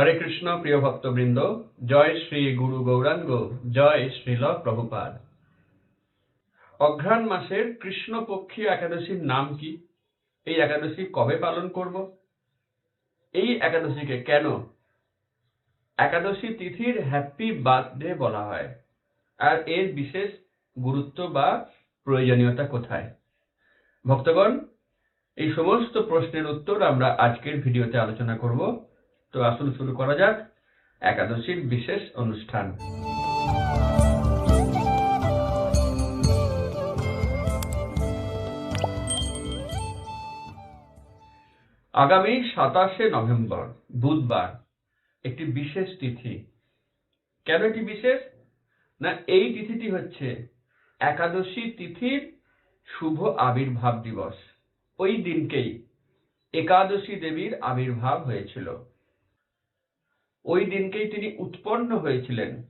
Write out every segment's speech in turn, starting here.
হরে কৃষ্ণ, প্রিয় ভক্তবৃন্দ, জয় শ্রী গুরু গৌরাঙ্গ, জয় শ্রীল প্রভুপাদ। অঘ্রাণ মাসের কৃষ্ণপক্ষী একাদশীর নাম কি? এই একাদশী কবে পালন করব? এই একাদশীকে কেন? একাদশী তিথির হ্যাপি বার্থডে বলা হয়। আর এর বিশেষ গুরুত্ব বা প্রয়োজনীয়তা কোথায়? ভক্তগণ, এই সমস্ত প্রশ্নের উত্তর আমরা আজকের ভিডিওতে আলোচনা করব। তো আসুন শুরু করা যাক একাদশীর বিশেষ অনুষ্ঠান। আগামী সাতাশে নভেম্বর, বুধবার, একটি বিশেষ তিথি। কেন এটি বিশেষ? না, এই তিথিটি হচ্ছে একাদশী তিথির শুভ আবির্ভাব দিবস। ওই দিনকেই একাদশী দেবীর আবির্ভাব হয়েছিল। ওই দিনকেই তিনি উৎপন্ন হয়েছিলেন।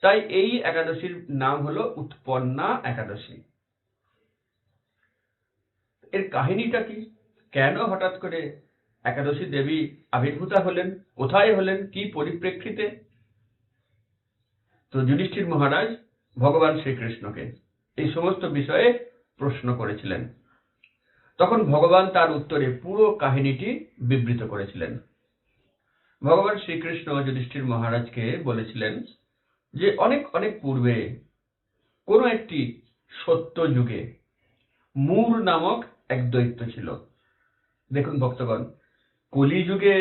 তাই এই একাদশীর নাম হলো উৎপন্না একাদশী। এর কাহিনীটা কি? কেন হঠাৎ করে একাদশী দেবী আবির্ভূতা হলেন? কোথায় হলেন? কি পরিপ্রেক্ষিতে? তো যুধিষ্ঠির মহারাজ ভগবান শ্রীকৃষ্ণকে এই সমস্ত বিষয়ে প্রশ্ন করেছিলেন। তখন ভগবান তার উত্তরে পুরো কাহিনীটি বিবৃত করেছিলেন। ভগবান শ্রীকৃষ্ণ যুধিষ্ঠির মহারাজকে বলেছিলেন যে অনেক অনেক পূর্বে কোন একটি সত্য যুগে মূর নামক এক দৈত্য ছিল। দেখুন ভক্তগণ, কলিযুগে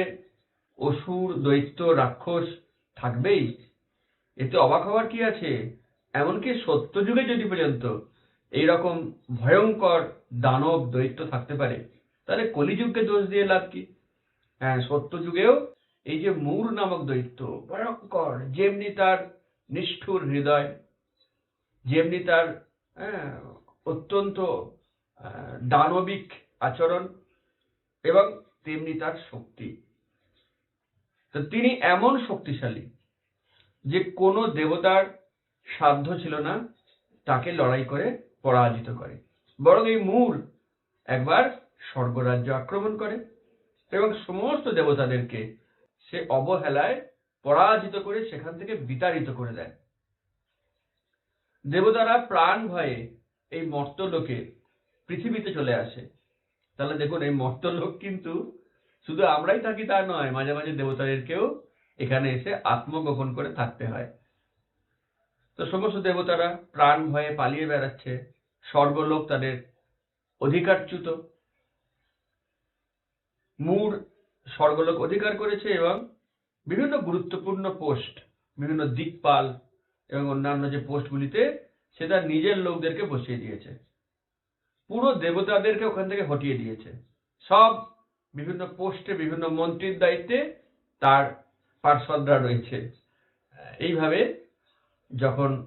অসুর, দৈত্য, রাক্ষস থাকবেই? এতে অবাক হওয়ার কি আছে? এমনকি সত্য যুগে যদি পর্যন্ত এইরকম ভয়ঙ্কর দানব, দৈত্য থাকতে পারে, তাহলে কলিযুগকে দোষ দিয়ে লাভ কি? হ্যাঁ সত্য যুগেও এই যে মূর নামক দৈত্য ভয়ঙ্কর যেমনি তার নিষ্ঠুর হৃদয় যেমনি তার হ্যাঁ, অত্যন্ত দানবিক আচরণ এবং তেমনি তার শক্তি। তো তিনি এমন শক্তিশালী যে কোনো দেবতার সাধ্য ছিল না তাকে লড়াই করে পরাজিত করে। বরং এই মূল একবার স্বর্গরাজ্য আক্রমণ করে এবং সমস্ত দেবতাদেরকে সে অবহেলায় পরাজিত করে সেখান থেকে বিতাড়িত করে দেয়। দেবতারা প্রাণ ভয়ে এই মর্তলোকে পৃথিবীতে চলে আসে। তাহলে দেখুন, এই মর্তলোক কিন্তু শুধু আমরাই থাকি তা নয়, মাঝে মাঝে দেবতাদেরকেও এখানে এসে আত্মগোপন করে থাকতে হয়। তো সমস্ত দেবতারা প্রাণ ভয়ে পালিয়ে বেড়াচ্ছে। স্বর্গলোক তাদের অধিকারচ্যুত। মূর স্বর্গলোক অধিকার করেছে এবং বিভিন্ন গুরুত্বপূর্ণ পোস্ট, বিভিন্ন দিকপাল এবং অন্যান্য যে পোস্টগুলিতে সে তার নিজের লোকদেরকে বসিয়ে দিয়েছে। পুরো দেবতাদেরকে ওখান থেকে হটিয়ে দিয়েছে। সব বিভিন্ন পোস্টে বিভিন্ন মন্ত্রীর দায়িত্বে তার পার্ষদরা রয়েছে। এইভাবে যখন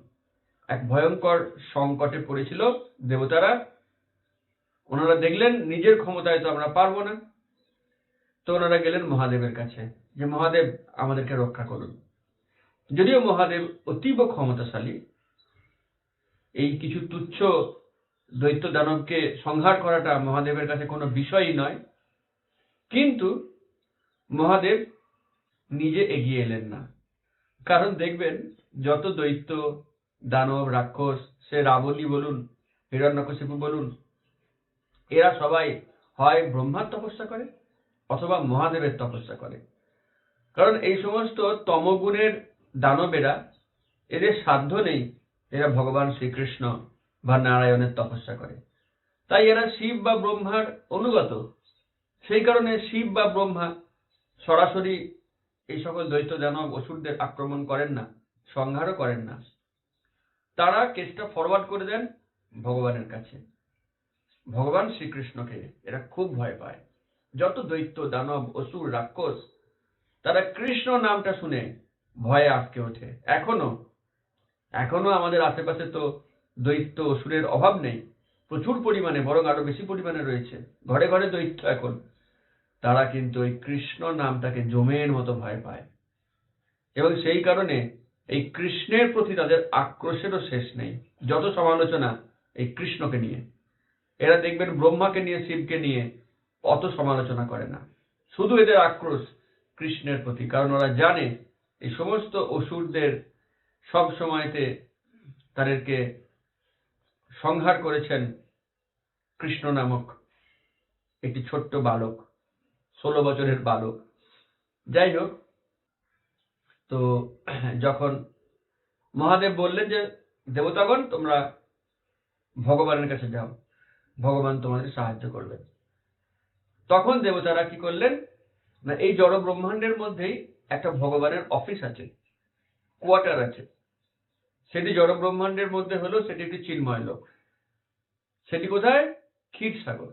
এক ভয়ঙ্কর সংকটে পড়েছিল দেবতারা, ওনারা দেখলেন, নিজের ক্ষমতায় তো আমরা পারব না। তো ওনারা গেলেন মহাদেবের কাছে, যে মহাদেব আমাদেরকে রক্ষা করুন। যদিও মহাদেব অতীব ক্ষমতাশালী, এই কিছু তুচ্ছ দৈত্য দানবকে সংহার করাটা মহাদেবের কাছে কোনো বিষয়ই নয়। কিন্তু মহাদেব নিজে এগিয়ে এলেন না। কারণ দেখবেন, যত দৈত্য, দানব, রাক্ষস, সে রাবণী বলুন হিরণ্যকশিপু বলুন, এরা সবাই হয় ব্রহ্মার তপস্যা করে। অথবা মহাদেবের তপস্যা করে। কারণ এই সমস্ত তমগুণের দানবেরা, এদের সাধ্য নেই এরা ভগবান শ্রীকৃষ্ণ বা নারায়ণের তপস্যা করে। তাই এরা শিব বা ব্রহ্মার অনুগত। সেই কারণে শিব বা ব্রহ্মা সরাসরি এই সকল দ্বৈত দানব অসুরদের আক্রমণ করেন না, সংহারও করেন না। তারা কেসটা ফরওয়ার্ড করে দেন ভগবানের কাছে। ভগবান শ্রীকৃষ্ণকে এরা খুব ভয় পায়। যত দৈত্য, দানব, অসুর, রাক্ষস, তারা কৃষ্ণ নামটা শুনে ভয়ে আটকে ওঠে। এখনও এখনও আমাদের আশেপাশে তো দৈত্য, অসুরের অভাব নেই। প্রচুর পরিমাণে, বরং আরও বেশি পরিমাণে রয়েছে। ঘরে ঘরে দৈত্য এখন। তারা কিন্তু ওই কৃষ্ণ নামটাকে জমের মতো ভয় পায়। এবং সেই কারণে এই কৃষ্ণের প্রতি তাদের আক্রোশেরও শেষ নেই, যত সমালোচনা এই কৃষ্ণকে নিয়ে। এরা দেখবেন ব্রহ্মাকে নিয়ে, শিবকে নিয়ে অত সমালোচনা করে না। শুধু এদের আক্রোশ কৃষ্ণের প্রতি, কারণ ওরা জানে এই সমস্ত অসুরদের সব সময়তে তাদেরকে সংহার করেছেন কৃষ্ণ নামক একটি ছোট্ট বালক, ষোলো বছরের বালক। যাই হোক, তো যখন মহাদেব বললেন যে, দেবতাগণ, তোমরা ভগবানের কাছে যাও। ভগবান তোমাদের সাহায্য করবেন। তখন দেবতারা কি করলেন? না, এই জড় ব্রহ্মাণ্ডের মধ্যেই একটা ভগবানের অফিস আছে কোয়ার্টার আছে। সেটি জড় ব্রহ্মাণ্ডের মধ্যে হলো, সেটি একটি চিন্ময় লোক। সেটি কোথায়? ক্ষীর সাগর।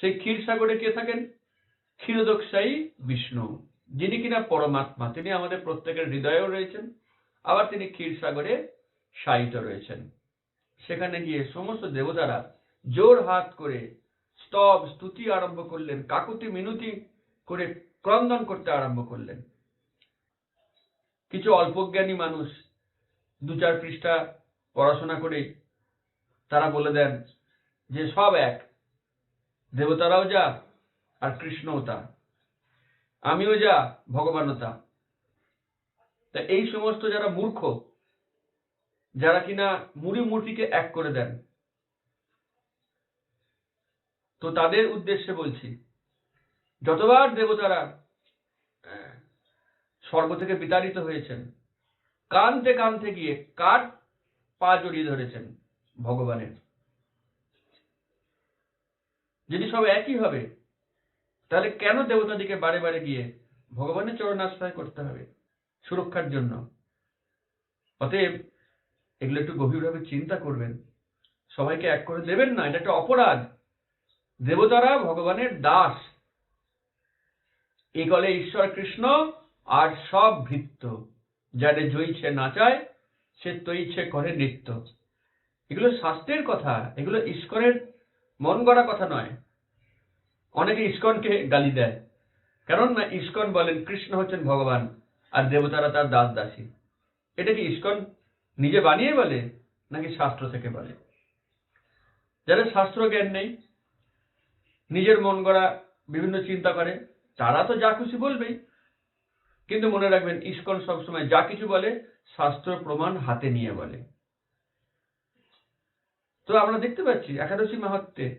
সেই ক্ষীর সাগরে কে থাকেন? ক্ষীরোদকশায়ী বিষ্ণু, যিনি কিনা পরমাত্মা। তিনি আমাদের প্রত্যেকের হৃদয়েও রয়েছেন, আবার তিনি ক্ষীর সাগরে শায়িত রয়েছেন। সেখানে গিয়ে সমস্ত দেবতারা জোর হাত করে স্তব, স্তুতি আরম্ভ করলেন। কাকুতি মিনতি করে ক্রন্দন করতে আরম্ভ করলেন। কিছু অল্পজ্ঞানী মানুষ দু চার পৃষ্ঠা পড়াশোনা করে তারা বলে দেন যে সব এক। দেবতারাও যা আর কৃষ্ণও তা। আমিও যা, ভগবানও তা। তা এই সমস্ত যারা মূর্খ, যারা কিনা মুড়ি মূর্তিকে এক করে দেন তো তাদের উদ্দেশ্যে বলছি যতবার দেবতারা আহ, স্বর্গ থেকে বিতাড়িত হয়েছেন কানতে কানতে গিয়ে কার পা জড়িয়ে ধরেছেন ভগবানের? যদি সব একই হবে তাহলে কেন দেবতাদিকে বারে বারে গিয়ে ভগবানের চরণ আশ্রয় করতে হবে সুরক্ষার জন্য? অতএব এগুলো একটু গভীরভাবে চিন্তা করবেন। সবাইকে এক করে দেবেন না এটা একটা অপরাধ। দেবতারা ভগবানের দাস। এ গলে ঈশ্বর কৃষ্ণ আর সব ভৃত্য। যারে জয়ছে নাচায় সে তৈছে করে নৃত্য। এগুলো শাস্ত্রের কথা, এগুলো ঈশ্বরের মন গড়া কথা নয়। অনেকে ইস্কনকে গালি দেয়। কারণ না, ইস্কন বলেন কৃষ্ণ হচ্ছেন ভগবান আর দেবতারা তার দাস দাসী। এটা কি ইস্কন নিজে বানিয়ে বলে, নাকি শাস্ত্র থেকে বলে? যাদের শাস্ত্র জ্ঞান নেই নিজের মন গড়া বিভিন্ন চিন্তা করে। তারা তো যা খুশি বলবেই। কিন্তু মনে রাখবেন, ইস্কন সবসময় যা কিছু বলে, শাস্ত্র প্রমাণ হাতে নিয়ে বলে। তো আমরা দেখতে পাচ্ছি, একাদশী মাহাত্মে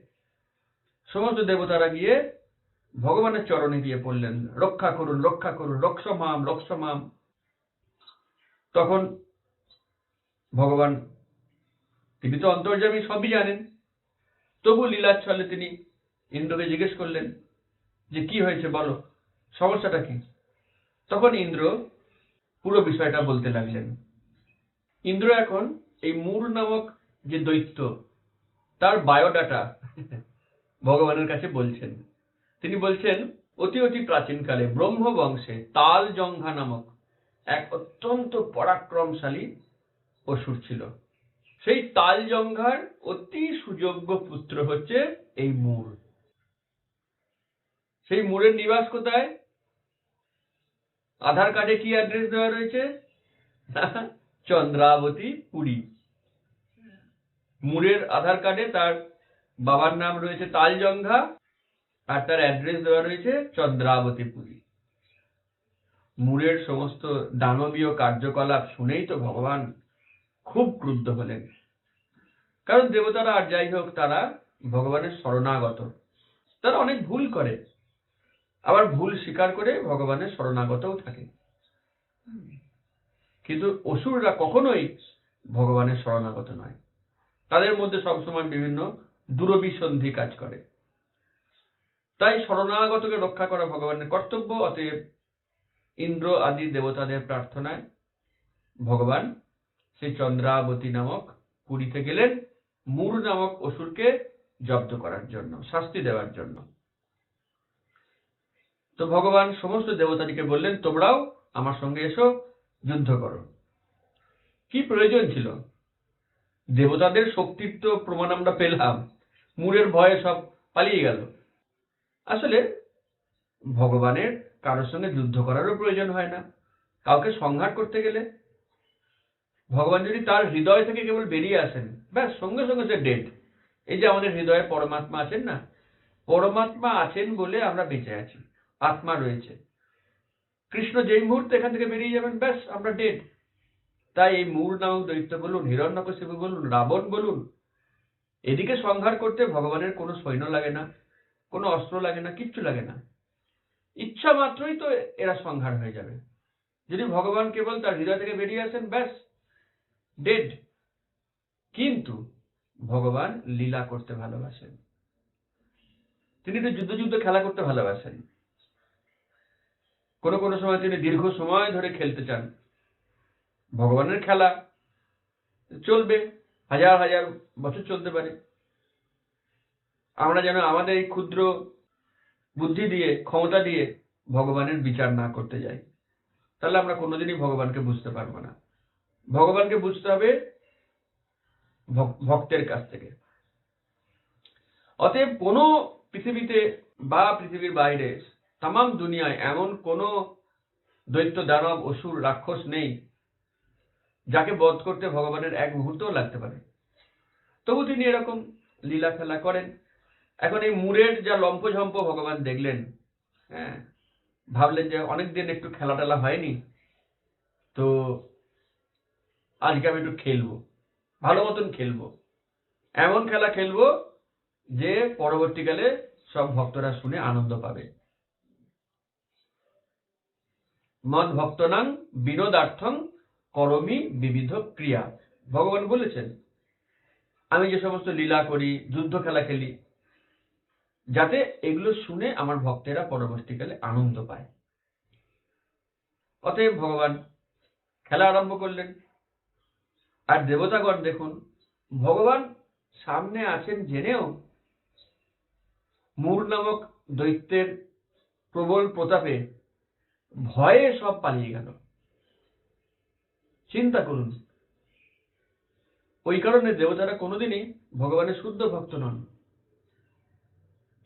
সমস্ত দেবতারা গিয়ে ভগবানের চরণে গিয়ে পড়লেন, রক্ষা করুন রক্ষা করুন, রক্ষমাম রক্ষমাম। তখন ভগবান, তিনি তো অন্তর্যামী সবই জানেন। তবু লীলাচ্ছলে তিনি ইন্দ্রকে জিজ্ঞেস করলেন, যে কি হয়েছে বলো, সমস্যাটা কি? তখন ইন্দ্র পুরো বিষয়টা বলতে লাগলেন। ইন্দ্র এখন এই মূর নামক যে দৈত্য, তার বায়োডাটা ভগবানের কাছে বলছেন। তিনি বলছেন, অতি অতি প্রাচীনকালে ব্রহ্ম বংশে তাল জঙ্ঘা নামক এক অত্যন্ত পরাক্রমশালী অসুর ছিল। সেই তাল জঙ্ঘার অতি সুযোগ্য পুত্র হচ্ছে এই মূর সেই মূরের নিবাস কোথায়? আধার কার্ডে কি অ্যাড্রেস দেওয়া রয়েছে? চন্দ্রাবতী পুরী। মুরের আধার কার্ডে তার বাবার নাম রয়েছে তালজঙ্ঘা আর তার অ্যাড্রেস দেওয়া রয়েছে চন্দ্রাবতী পুরী। মুরের সমস্ত দানবীয় কার্যকলাপ শুনেই তো ভগবান খুব ক্রুদ্ধ হলেন। কারণ দেবতারা আর যাই হোক তারা ভগবানের শরণাগত। তারা অনেক ভুল করে। আবার ভুল স্বীকার করে ভগবানের শরণাগতও থাকে। কিন্তু অসুররা কখনোই ভগবানের শরণাগত নয়। তাদের মধ্যে সবসময় বিভিন্ন দুরভিসন্ধি কাজ করে। তাই শরণাগতকে রক্ষা করা ভগবানের কর্তব্য, অতএব ইন্দ্র আদি দেবতাদের প্রার্থনায় ভগবান সেই চন্দ্রাবতী নামক পুরীতে গেলেন, মূর নামক অসুরকে জব্দ করার জন্য, শাস্তি দেওয়ার জন্য। তো ভগবান সমস্ত দেবতাটিকে বললেন, তোমরাও আমার সঙ্গে এসো, যুদ্ধ করো। কি প্রয়োজন ছিল? দেবতাদের শক্তির তো প্রমাণ আমরা পেলাম। মুরের ভয়ে সব পালিয়ে গেল। আসলে ভগবানের কারোর সঙ্গে যুদ্ধ করারও প্রয়োজন হয় না। কাউকে সংহার করতে গেলে? ভগবান যদি তার হৃদয় থেকে কেবল বেরিয়ে আসেন, ব্যাস, সঙ্গে সঙ্গে সে ডেড এই যে আমাদের হৃদয়ে পরমাত্মা আছেন না, পরমাত্মা আছেন বলে আমরা বেঁচে আছি। আত্মা রয়েছে। কৃষ্ণ যেই মুহূর্তে এখান থেকে বেরিয়ে যাবেন, ব্যাস, আমরা ডেড তাই এই মূল নামক দৈত্য বলুন, হিরণ্যকশিপু বলুন, রাবণ বলুন, এদিকে সংহার করতে ভগবানের কোনো সৈন্য লাগে না, কোনো অস্ত্র লাগে না, কিচ্ছু লাগে না। ইচ্ছা মাত্রই তো এরা সংহার হয়ে যাবে। যদি ভগবান কেবল তার হৃদয় থেকে বেরিয়ে আসেন, ব্যাস ডেড কিন্তু ভগবান লীলা করতে ভালোবাসেন। তিনি তো যুদ্ধ যুদ্ধ খেলা করতে ভালোবাসেন। কোনো কোনো সময় তিনি দীর্ঘ সময় ধরে খেলতে চান। ভগবানের খেলা চলবে, হাজার হাজার বছর চলতে পারে। আমরা যেন আমাদের এই ক্ষুদ্র বুদ্ধি দিয়ে, ক্ষমতা দিয়ে ভগবানের বিচার না করতে যাই। তাহলে আমরা কোনোদিনই ভগবানকে বুঝতে পারব না। ভগবানকে বুঝতে হবে ভক্তের কাছ থেকে। অতএব কোনো পৃথিবীতে বা পৃথিবীর বাইরে তাম দুনিয়ায় এমন কোনো দৈত্য দানব, অসুর, রাক্ষস নেই, যাকে বধ করতে ভগবানের এক মুহূর্তও লাগতে পারে। তবু তিনি এরকম লীলা খেলা করেন। এখন এই মুরের যা লম্পঝম্প ভগবান দেখলেন হ্যাঁ ভাবলেন যে অনেকদিন একটু খেলা টেলা হয়নি, তো আজকে আমি একটু খেলব, ভালো মতন খেলব। এমন খেলা খেলব যে পরবর্তীকালে সব ভক্তরা শুনে আনন্দ পাবে। মদ ভক্তনাং বিনোদার্থং করমি বিবিধ ক্রিয়া। ভগবান বলেছেন, আমি যে সমস্ত লীলা করি, যুদ্ধ খেলা খেলি, যাতে এগুলো শুনে আমার ভক্তেরা পরবর্তীকালে আনন্দ পায়। অতএব ভগবান খেলা আরম্ভ করলেন। আর দেবতাগণ দেখুন, ভগবান সামনে আছেন জেনেও মূর নামক দৈত্যের প্রবল প্রতাপে ভয়ে সব পালিয়ে গেল। চিন্তা করুন। ওই কারণে দেবতারা কোনোদিনই ভগবানের শুদ্ধ ভক্ত নন।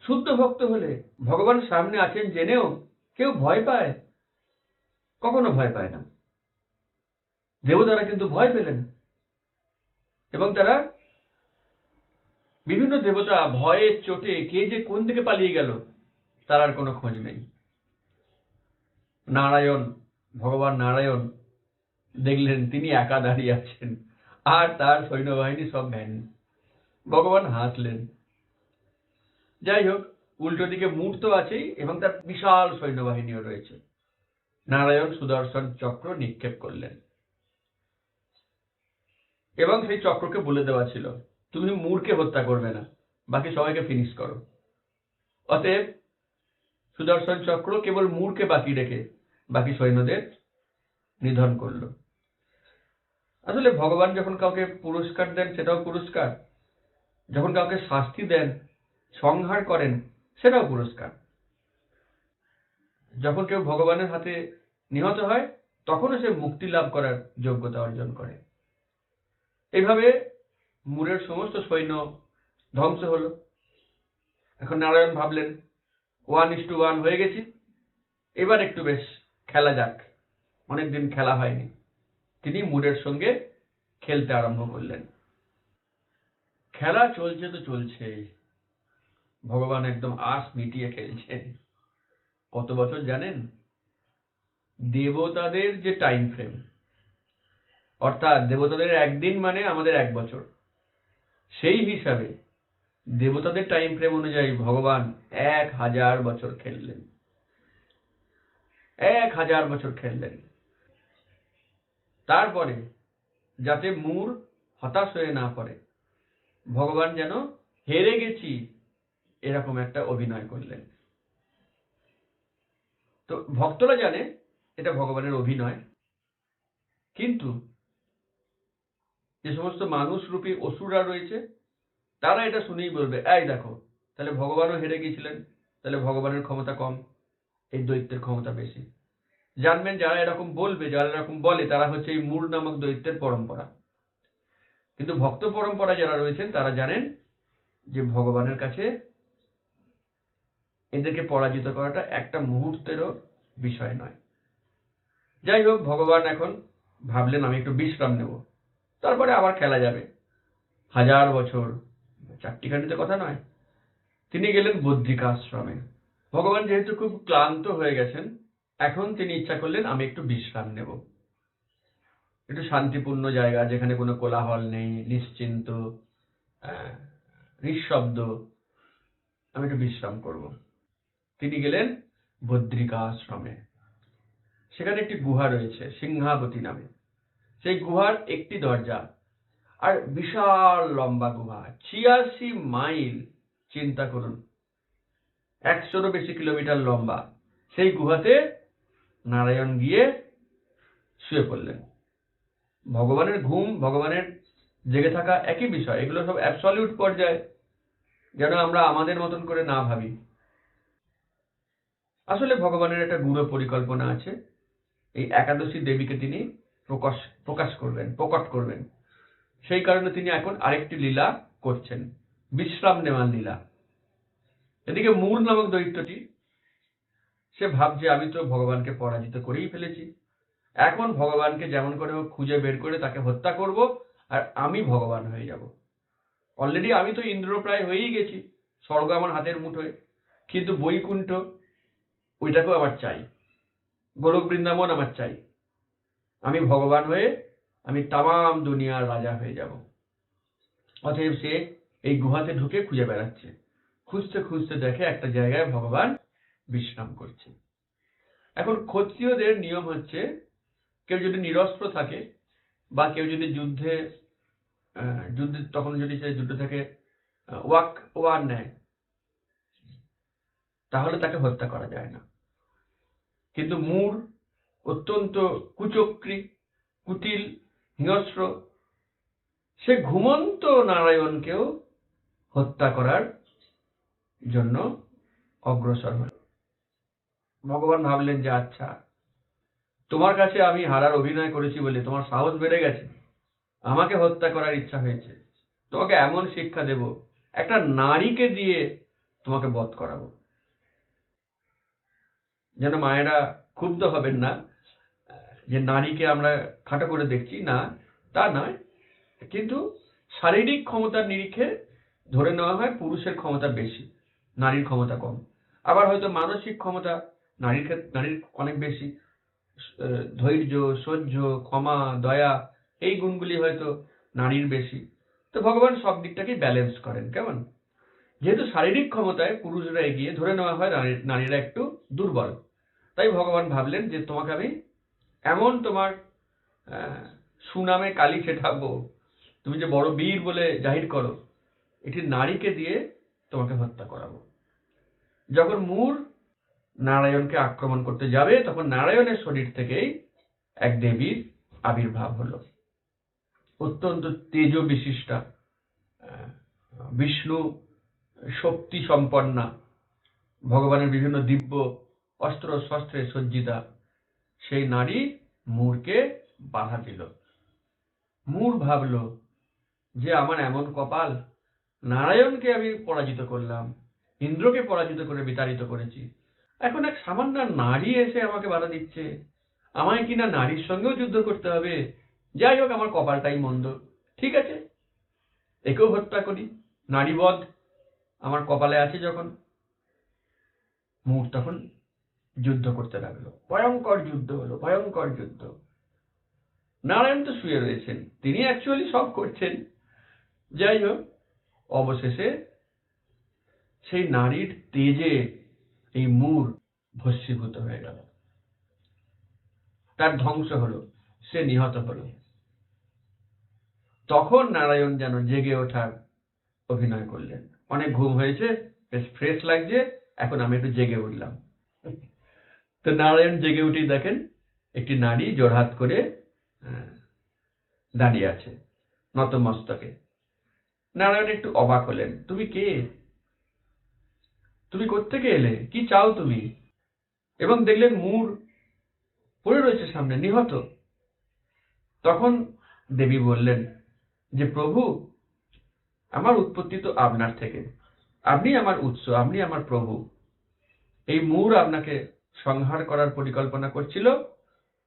শুদ্ধ ভক্ত হলে ভগবান সামনে আছেন জেনেও কেউ ভয় পায়? কখনো ভয় পায় না। দেবতারা কিন্তু ভয় পেলেন। এবং তারা বিভিন্ন দেবতা ভয়ে, চোটে কে যে কোন দিকে পালিয়ে গেল, তার আর কোনো খোঁজ নেই। নারায়ণ, ভগবান নারায়ণ দেখলেন তিনি একা দাঁড়িয়ে আছেন। আর তার সৈন্যবাহিনী সব ভ্যান ভগবান হাসলেন। যাই হোক, উল্টো দিকে মূর তো আছেই এবং তার বিশাল সৈন্যবাহিনীও রয়েছে। নারায়ণ সুদর্শন চক্র নিক্ষেপ করলেন। এবং সেই চক্রকে বলে দেওয়া ছিল, তুমি মূরকে হত্যা করবে না, বাকি সবাইকে ফিনিশ করো। অতএব সুদর্শন চক্র কেবল মূরকে বাকি রেখে, বাকি সৈন্যদের নিধন করল। আসলে ভগবান যখন কাউকে পুরস্কার দেন, সেটাও পুরস্কার। যখন কাউকে শাস্তি দেন, সংহার করেন, সেটাও পুরস্কার। যখন কেউ ভগবানের হাতে নিহত হয়, তখনও সে মুক্তি লাভ করার যোগ্যতা অর্জন করে। এইভাবে মুরের সমস্ত সৈন্য ধ্বংস হলো। এখন নারায়ণ ভাবলেন ওয়ান ইস টু ওয়ান হয়ে গেছি। এবার একটু বেশ খেলা যাক। অনেকদিন খেলা হয়নি। তিনি মুরের সঙ্গে খেলতে আরম্ভ করলেন। খেলা চলছে তো চলছে। ভগবান একদম আশ মিটিয়ে খেলছেন। কত বছর জানেন? দেবতাদের যে টাইম ফ্রেম অর্থাৎ দেবতাদের একদিন মানে আমাদের এক বছর। সেই হিসাবে দেবতাদের টাইম ফ্রেম অনুযায়ী ভগবান এক হাজার বছর খেললেন। এক হাজার বছর খেললেন। তারপরে যাতে মূর হতাশ হয়ে না পড়ে, ভগবান যেন হেরে গেছি এরকম একটা অভিনয় করলেন। তো ভক্তরা জানে এটা ভগবানের অভিনয়। কিন্তু যে সমস্ত মানুষ রূপী অসুররা রয়েছে তারা এটা শুনেই বলবে, এই দেখো, তাহলে ভগবানও হেরে গিয়েছিলেন, তাহলে ভগবানের ক্ষমতা কম, এই দৈত্যের ক্ষমতা বেশি। জানবেন যারা এরকম বলবে, যারা এরকম বলে, তারা হচ্ছে এই মূল নামক দৈত্যের পরম্পরা। কিন্তু ভক্ত পরম্পরা যারা রয়েছেন, তারা জানেন যে ভগবানের কাছে এদেরকে পরাজিত করাটা একটা মুহূর্তেরও বিষয় নয়। যাই হোক, ভগবান এখন ভাবলেন, আমি একটু বিশ্রাম নেব, তারপরে আবার খেলা যাবে। হাজার বছর চারটিখানিতে কথা নয়। তিনি গেলেন বদ্রিকা আশ্রমে ভগবান যেহেতু খুব ক্লান্ত হয়ে গেছেন, এখন তিনি ইচ্ছা করলেন আমি একটু বিশ্রাম নেব। একটু শান্তিপূর্ণ জায়গা যেখানে কোনো কোলাহল নেই, নিশ্চিন্ত নিঃশব্দ, আমি একটু বিশ্রাম করব। তিনি গেলেন বদ্রিকা আশ্রমে সেখানে একটি গুহা রয়েছে, সিংহাবতী নামে। সেই গুহার একটি দরজা আর বিশাল লম্বা গুহা, ছিয়াশি মাইল, চিন্তা করুন। একশোরও বেশি কিলোমিটার লম্বা। সেই গুহাতে নারায়ণ গিয়ে শুয়ে পড়লেন। ভগবানের ঘুম, ভগবানের জেগে থাকা একই বিষয়, এগুলো সব অ্যাবসলিউট পর্যায়ে, যেন আমরা আমাদের মতন করে না ভাবি। আসলে ভগবানের একটা গূঢ় পরিকল্পনা আছে। এই একাদশী দেবীকে তিনি প্রকাশ প্রকাশ করবেন, প্রকট করবেন। সেই কারণে তিনি এখন আরেকটি লীলা করছেন, বিশ্রাম নেওয়ার লীলা। এদিকে মূল নামক দৈত্যটি, সে ভাবছে, আমি তো ভগবানকে পরাজিত করেই ফেলেছি। এখন ভগবানকে যেমন করে হোক খুঁজে বের করে তাকে হত্যা করব আর আমি ভগবান হয়ে যাব। অলরেডি আমি তো ইন্দ্রপ্রায় হয়েই গেছি, স্বর্গ আমার হাতের মুঠোয়। কিন্তু বৈকুণ্ঠ ওইটাকেও আমার চাই। গোলক বৃন্দাবন আমার চাই। আমি ভগবান হয়ে আমি তামাম দুনিয়ার রাজা হয়ে যাব। অতএব সে এই গুহাতে ঢুকে খুঁজে বেড়াচ্ছে। খুঁজতে খুঁজতে দেখে একটা জায়গায় ভগবান বিশ্রাম করছে। এখন ক্ষত্রিয়দের নিয়ম হচ্ছে, কেউ যদি নিরস্ত্র থাকে বা কেউ যদি যুদ্ধে যুদ্ধে তখন যদি সে যুদ্ধ থেকে ওয়াক, ওয়ার নেয়, তাহলে তাকে হত্যা করা যায় না। কিন্তু মূর অত্যন্ত কুচক্রী, কুটিল হিংস্র। সে ঘুমন্ত নারায়ণকেও হত্যা করার জন্য অগ্রসর হল ভগবান ভাবলেন যে আচ্ছা তোমার কাছে আমি হারার অভিনয় করেছি বলে তোমার সাহস বেড়ে গেছে? আমাকে হত্যা করার ইচ্ছা হয়েছে। তোমাকে এমন শিক্ষা দেব, একটা নারীকে দিয়ে তোমাকে বধ করাবো। যেন মায়েরা ক্ষুব্ধ হবেন না যে নারীকে আমরা খাটো করে দেখছি, না, তা নয়। কিন্তু শারীরিক ক্ষমতার নিরিখে ধরে নেওয়া হয় পুরুষের ক্ষমতা বেশি, নারীর ক্ষমতা কম। আবার হয়তো মানসিক ক্ষমতা নারীর নারীর অনেক বেশি। ধৈর্য, সহ্য, ক্ষমা, দয়া, এই গুণগুলি হয়তো নারীর বেশি। তো ভগবান সব দিকটাকেই ব্যালেন্স করেন, কেমন? যেহেতু শারীরিক ক্ষমতায় পুরুষরা এগিয়ে ধরে নেওয়া হয় নারীরা একটু দুর্বল। তাই ভগবান ভাবলেন যে তোমাকে আমি এমন তোমার সুনামে কালি ছেটাবো। তুমি যে বড় বীর বলে জাহির করো, এটি নারীকে দিয়ে তোমাকে হত্যা করাবো। যখন মূর নারায়ণকে আক্রমণ করতে যাবে, তখন নারায়ণের শরীর থেকেই এক দেবীর আবির্ভাব হলো। অত্যন্ত তেজ বিশিষ্টা বিষ্ণু শক্তি সম্পন্না, ভগবানের বিভিন্ন দিব্য অস্ত্র, শস্ত্রে সজ্জিতা। সেই নারী মূরকে বাধা দিল। মূর ভাবলো যে আমার এমন কপাল, নারায়ণকে আমি পরাজিত করলাম, ইন্দ্রকে পরাজিত করে বিতাড়িত করেছি। এখন এক সামান্য নারী এসে আমাকে বাধা দিচ্ছে। আমায় কিনা নারীর সঙ্গেও যুদ্ধ করতে হবে? যাই হোক, আমার কপালটাই মন্দ। ঠিক আছে? একেও হত্যা করি। নারীবধ আমার কপালে আছে যখন। মুর তখন যুদ্ধ করতে লাগল। ভয়ঙ্কর যুদ্ধ হলো, ভয়ঙ্কর যুদ্ধ। নারায়ণ তো শুয়ে রয়েছেন, তিনি অ্যাকচুয়ালি সব করছেন। যাই হোক, অবশেষে সেই নারীর তেজে এই মূর ভস্মীভূত হয়ে গেল। তার ধ্বংস হলো, সে নিহত হলো। তখন নারায়ণ যেন জেগে ওঠার অভিনয় করলেন। অনেক ঘুম হয়েছে, বেশ ফ্রেশ লাগছে, এখন আমি একটু জেগে উঠলাম। তো নারায়ণ জেগে উঠেই দেখেন একটি নারী জোড়হাত করে দাঁড়িয়ে আছে, নতমস্তকে। নারায়ণ একটু অবাক হলেন, তুমি কে? তুমি কোত্থেকে এলে? কি চাও তুমি? এবং দেখলেন মূর পড়ে রয়েছে সামনে, নিহত। তখন দেবী বললেন, যে প্রভু, আমার উৎপত্তি তো আপনার থেকে। আপনি আমার উৎস, আপনি আমার প্রভু। এই মূর আপনাকে সংহার করার পরিকল্পনা করছিল,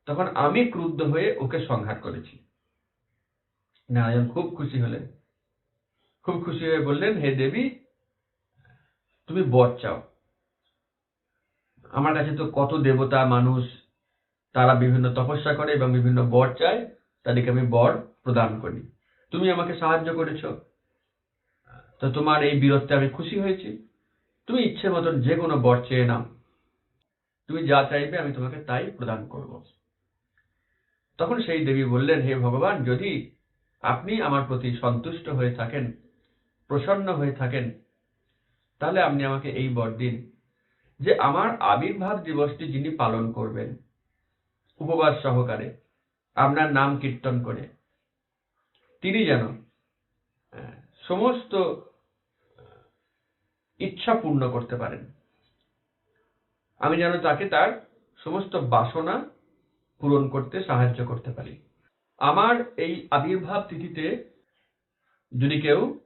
তখন আমি ক্রুদ্ধ হয়ে ওকে সংহার করেছি। নারায়ণ খুব খুশি হলেন। খুব খুশি হয়ে বললেন, হে দেবী, তুমি বর চাও। আমার কাছে তো কত দেবতা, মানুষ, তারা বিভিন্ন তপস্যা করে এবং বিভিন্ন বর চায়, তাদেরকে আমি বর প্রদান করি। তুমি আমাকে সাহায্য করেছ। তো তোমার এই বীরত্বে আমি খুশি হয়েছি। তুমি ইচ্ছে মতন যে কোনো বর চেয়ে নাও। তুমি যা চাইবে আমি তোমাকে তাই প্রদান করব। তখন সেই দেবী বললেন, হে ভগবান, যদি আপনি আমার প্রতি সন্তুষ্ট হয়ে থাকেন, প্রসন্ন হয়ে থাকেন, তাহলে আপনি আমাকে এই বর দিন যে আমার আবির্ভাব দিবসটি যিনি পালন করবেন। উপবাস সহকারে আপনার নাম কীর্তন করে। তিনি যেন সমস্ত ইচ্ছা পূর্ণ করতে পারেন। আমি যেন তাকে তার সমস্ত বাসনা পূরণ করতে সাহায্য করতে পারি। আমার এই আবির্ভাব তিথিতে যদি কেউ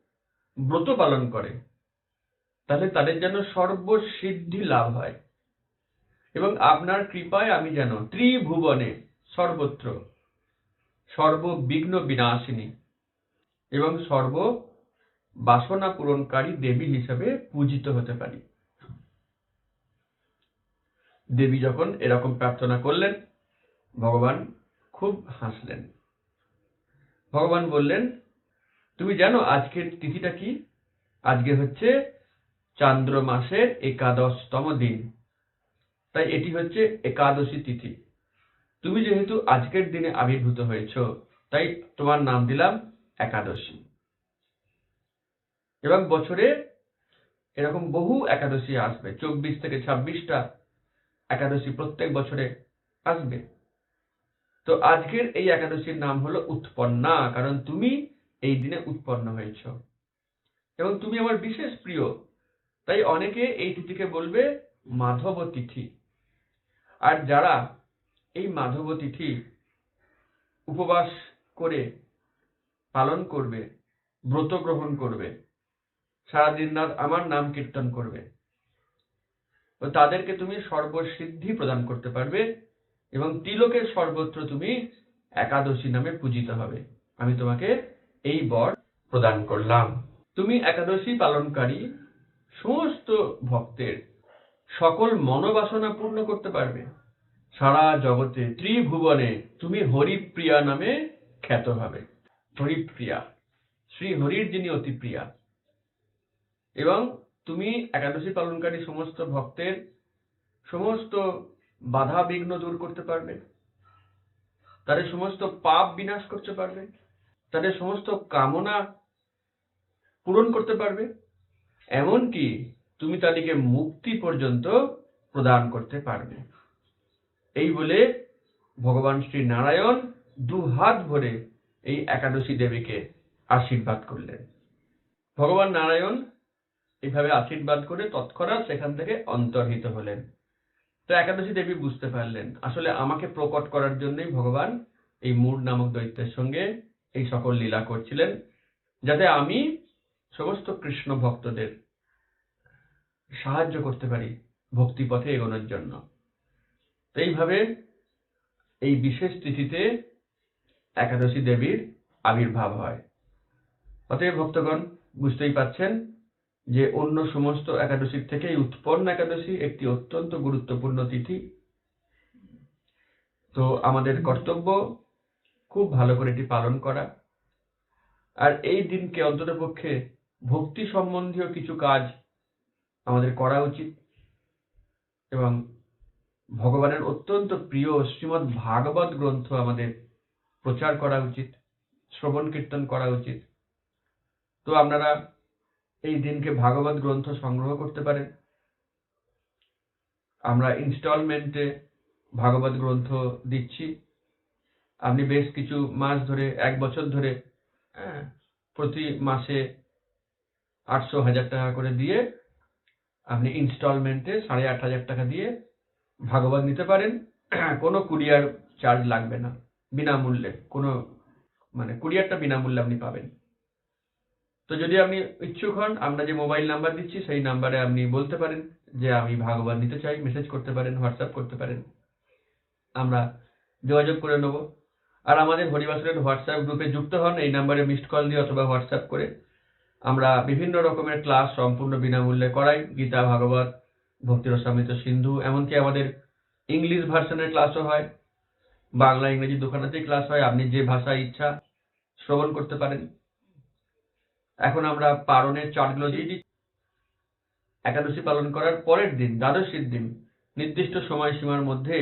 ব্রত পালন করে, তাহলে তাদের যেন সর্বসিদ্ধি লাভ হয়। এবং আপনার কৃপায় আমি যেন ত্রিভুবনে সর্বত্র সর্ববিঘ্ন বিনাশিনী এবং সর্ব বাসনা পূরণকারী দেবী হিসেবে পূজিত হতে পারি। দেবী যখন এরকম প্রার্থনা করলেন, ভগবান খুব হাসলেন। ভগবান বললেন, তুমি জানো আজকের তিথিটা কি? আজকে হচ্ছে চান্দ্র মাসের একাদশতম দিন। তাই এটি হচ্ছে একাদশী তিথি। তুমি যেহেতু আজকের দিনে আবির্ভূত হয়েছ, তাই তোমার নাম দিলাম একাদশী। এবং বছরে এরকম বহু একাদশী আসবে, চব্বিশ থেকে ছাব্বিশটা একাদশী প্রত্যেক বছরে আসবে। তো আজকের এই একাদশীর নাম হলো উৎপন্না, কারণ তুমি এই দিনে উৎপন্ন হয়েছ। এবং তুমি আমার বিশেষ প্রিয়, তাই অনেকে এই তিথিকে বলবে মাধব তিথি। আর যারা এই মাধব তিথি উপবাস করে পালন করবে, ব্রত গ্রহণ করবে, সারাদিন রাত আমার নাম কীর্তন করবে তো তাদেরকে তুমি সর্বসিদ্ধি প্রদান করতে পারবে এবং তিলকের সর্বত্র তুমি একাদশী নামে পূজিত হবে। আমি তোমাকে এই বর প্রদান করলাম। তুমি একাদশী পালনকারী সমস্ত ভক্তের সকল মনোবাসনা পূর্ণ করতে পারবে। সারা জগতে ত্রিভুবনে তুমি হরিপ্রিয়া নামে খ্যাত হবে। হরিপ্রিয়া, শ্রী হরির যিনি অতি প্রিয়া। এবং তুমি একাদশী পালনকারী সমস্ত ভক্তের সমস্ত বাধা বিঘ্ন দূর করতে পারবে তাদের সমস্ত পাপ বিনাশ করতে পারবে তাদের সমস্ত কামনা পূরণ করতে পারবে, এমনকি তুমি তাদেরকে মুক্তি পর্যন্ত প্রদান করতে পারবে। এই বলে ভগবান শ্রী নারায়ণ দু হাত ভরে এই একাদশী দেবীকে আশীর্বাদ করলেন। ভগবান নারায়ণ এইভাবে আশীর্বাদ করে তৎক্ষণাৎ সেখান থেকে অন্তর্হিত হলেন। তো একাদশী দেবী বুঝতে পারলেন, আসলে আমাকে প্রকট করার জন্যই ভগবান এই মূর নামক দৈত্যের সঙ্গে এই সকল লীলা করছিলেন, যাতে আমি সমস্ত কৃষ্ণ ভক্তদের সাহায্য করতে পারি ভক্তি পথে এগোনোর জন্য। তো এইভাবে এই বিশেষ তিথিতে একাদশী দেবীর আবির্ভাব হয়। অতএব ভক্তগণ, বুঝতেই পাচ্ছেন যে অন্য সমস্ত একাদশীর থেকে উৎপন্ন একাদশী একটি অত্যন্ত গুরুত্বপূর্ণ তিথি। তো আমাদের কর্তব্য খুব ভালো করে এটি পালন করা। আর এই দিনকে অন্ততপক্ষে ভক্তি সম্বন্ধীয় কিছু কাজ আমাদের করা উচিত। এবং ভগবানের অত্যন্ত প্রিয় শ্রীমৎ ভাগবত গ্রন্থ আমাদের প্রচার করা উচিত, শ্রবণ কীর্তন করা উচিত। তো আপনারা এই দিনকে ভাগবত গ্রন্থ সংগ্রহ করতে পারেন। আমরা ইনস্টলমেন্টে ভাগবত গ্রন্থ দিচ্ছি। আপনি বেশ কিছু মাস ধরে এক বছর ধরে হ্যাঁ, প্রতি মাসে আটশো হাজার টাকা করে দিয়ে আপনি ইনস্টলমেন্টে সাড়ে আট হাজার টাকা দিয়ে ভাগবত নিতে পারেন। কোনো কুরিয়ার চার্জ লাগবে না। বিনামূল্যে কোনো মানে কুরিয়ারটা বিনামূল্যে আপনি পাবেন। তো যদি আপনি ইচ্ছুক হন, আমরা যে মোবাইল নাম্বার দিচ্ছি, সেই নাম্বারে আপনি বলতে পারেন যে আমি ভাগবত নিতে চাই মেসেজ করতে পারেন হোয়াটসঅ্যাপ করতে পারেন। আমরা যোগাযোগ করে নেব। আর আমাদের হরিবাসরের হোয়াটসঅ্যাপ গ্রুপে যুক্ত হন, এই নাম্বারে মিসড কল দিয়ে অথবা হোয়াটসঅ্যাপ করে আমরা বিভিন্ন রকমের ক্লাস সম্পূর্ণ বিনামূল্যে করাই। গীতা, ভাগবত ভক্তিরসামৃত সিন্ধু, এমনকি আমাদের ইংলিশ ভার্সনের ক্লাসও হয়। বাংলা, ইংরেজি দোকানেতেই ক্লাস হয়। আপনি যে ভাষা ইচ্ছা শ্রবণ করতে পারেন। এখন আমরা পারণের চার্টগুলো দিয়ে দিচ্ছি। একাদশী পালন করার পরের দিন, দ্বাদশীর দিন, নির্দিষ্ট সময়সীমার মধ্যে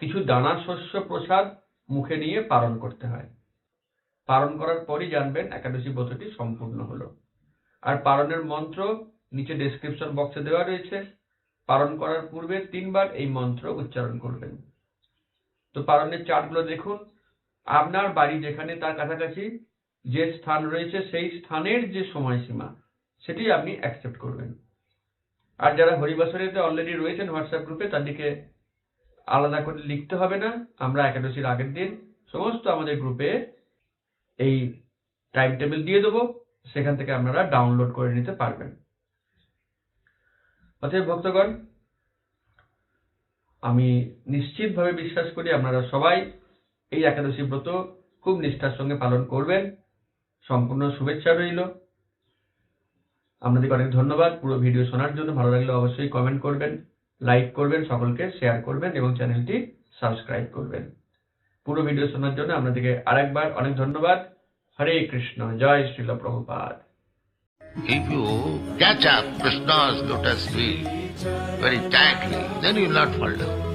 কিছু দানা শস্য প্রসাদ মুখে নিয়ে পালন করতে হয়। পালন করার পরই জানবেন একাদশী ব্রতটি সম্পূর্ণ হলো। আর পালনের মন্ত্র নিচে ডেসক্রিপশন বক্সে দেওয়া রয়েছে। পালন করার পূর্বে তিনবার এই মন্ত্র উচ্চারণ করবেন। তো পালনের চার্টগুলো দেখুন। আপনার বাড়ি যেখানে তার কাছাকাছি যে স্থান রয়েছে, সেই স্থানের যে সময়সীমা, সেটি আপনি অ্যাকসেপ্ট করবেন। আর যারা হরিবাসরিতে অলরেডি রয়েছেন হোয়াটসঅ্যাপ গ্রুপে তাদেরকে আলাদা করে লিখতে হবে না। আমরা একাদশীর আগের দিন সমস্ত আমাদের গ্রুপে এই টাইম টেবিল দিয়ে দেবো। সেখান থেকে আপনারা ডাউনলোড করে নিতে পারবেন। অতএব ভক্তগণ, আমি নিশ্চিতভাবে বিশ্বাস করি আপনারা সবাই এই একাদশী ব্রত খুব নিষ্ঠার সঙ্গে পালন করবেন। সম্পূর্ণ শুভেচ্ছা রইল। আপনাদেরকে অনেক ধন্যবাদ। পুরো ভিডিও শোনার জন্য ভালো লাগলে অবশ্যই কমেন্ট করবেন লাইক করবেন সকলকে শেয়ার করবেন এবং চ্যানেলটি সাবস্ক্রাইব করবেন। পুরো ভিডিও শোনার জন্য আপনাদেরকে আরেকবার অনেক ধন্যবাদ। হরে কৃষ্ণ জয় Srila Prabhupada. If you catch up Krishna's lotus feet very tightly, then you will not fall down.